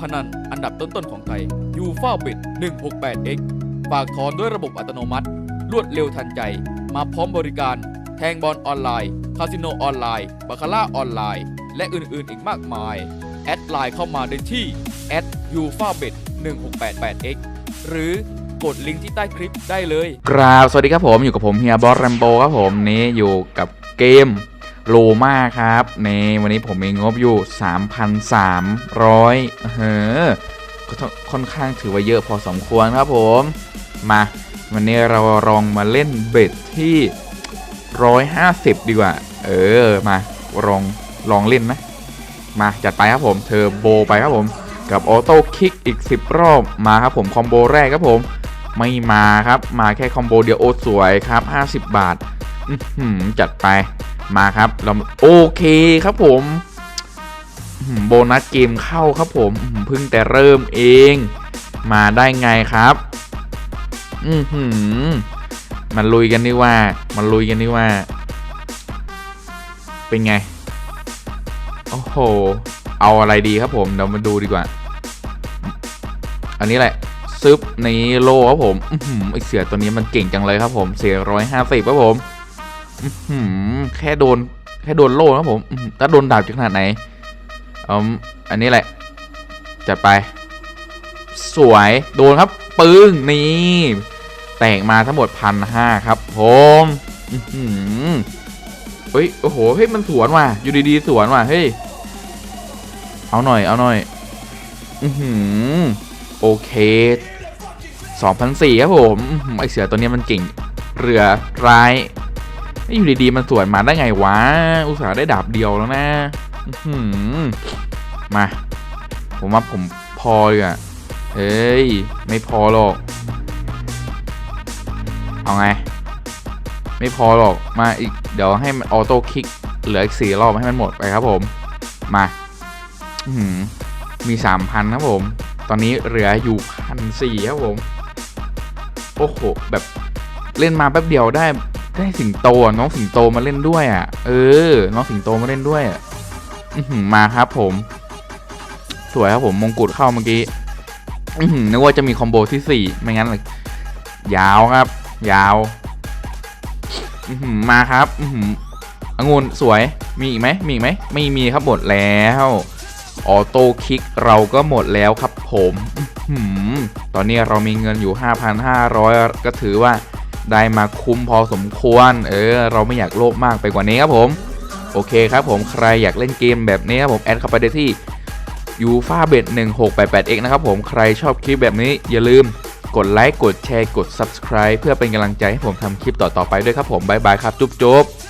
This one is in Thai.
พนันอันดับต้นๆของไทยยูฟาเบ็ด 168x ฝากถอนด้วยระบบอัตโนมัติ รวดเร็วทันใจ มาพร้อมบริการ แทงบอลออนไลน์ คาสิโนออนไลน์ บาคาร่าออนไลน์ และอื่นๆอีกมากมาย แอดไลน์เข้ามาได้ที่แอดยูฟาเบ็ด 1688x หรือกดลิงก์ที่ใต้คลิปได้เลยกราบสวัสดีครับผม อยู่กับผมเฮียบอสแรมโบครับผม นี่อยู่กับเกม โลมาครับในวันนี้ผมมีงบอยู่ 3,300เฮ้อค่อนข้างถือว่าเยอะพอสมควรครับผม มาวันนี้เราลองมาเล่นเบ็ดที่ 150 ดีกว่า เออมาลองลองเล่นไหมมาจัดไปครับผมเธอโบไปครับผม กับออโต้คิกอีก 10 รอบมาครับผมคอมโบแรกครับผม ไม่มาครับมาแค่คอมโบเดียวโอสวยครับ 50 บาท จัดไปมาครับเราโอเคครับผมโบนัสเกมเข้าครับผมเพิ่งแต่เริ่มเอง มาได้ไงครับ อือหือมันลุยกันนี่ว่ามันลุยกันนี่ว่า เป็นไง โอ้โห เอาอะไรดีครับผมเดี๋ยวมาดูดีกว่า อันนี้แหละซึบนี้โลครับผม อือหือไอเสือตัวนี้มันเก่งจังเลยครับผมเสียร้อยห้าสิบครับผม แค่โดนแค่โดนโลครับผมถ้าโดนดาบจะขนาดไหนอืมอันนี้แหละ จัดไป สวยโดนครับ ปึ้งนี่แตกมาทั้งหมดพันห้าครับผมอื้อหือเฮ้ยโอ้โหเฮ้ยมันสวนว่ะอยู่ดีๆสวนว่ะเฮ้ยเอาหน่อยเอาหน่อยอือหือโอเค2,004ครับผมไอเสือตัวนี้มันเก่งเรือร้าย อยู่ดีๆมันสวนมาได้ไงวะ อุตส่าห์ได้ดาบเดียวแล้วนะมา ผมว่าผมพอเลยอะเฮ้ย ไม่พอหรอก เอาไง ไม่พอหรอก มาอีก เดี๋ยวให้มันออโต้คลิก เหลืออีกสี่รอบให้มันหมดไปครับผม มาอืมีสามพันครับผม ตอนนี้เหลืออยู่พันสี่ครับผม โอ้โห แบบเล่นมาแป๊บเดียวได้ ได้สิงโตน้องสิงโตมาเล่นด้วยอะ เออ น้องสิงโตมาเล่นด้วยอือหือมาครับผม สวยครับผมมงกุฎเข้าเมื่อกี้อือหือนึกว่าจะมีคอมโบที่สี่ไม่งั้นเลยยาวครับ ยาวอือหือมาครับอือหืองุ่นสวยมีอีกไหมมีอีกไหมไม่มีครับหมดแล้วออโต้คิกเราก็หมดแล้วครับผมอื้อหือตอนนี้เรามีเงินอยู่ 5,500 ก็ถือว่า ได้มาคุ้มพอสมควร เออ เราไม่อยากโลภมากไปกว่านี้ครับผม โอเคครับผมใครอยากเล่นเกมแบบนี้ครับผมแอดเข้าไปได้ที่ยูฟาเบ็ด1688 x นะครับผมใครชอบคลิปแบบนี้อย่าลืมกดไลค์กดแชร์กด subscribe เพื่อเป็นกำลังใจให้ผมทำคลิปต่อๆไปด้วยครับผม บ๊ายบายครับ จุ๊บๆ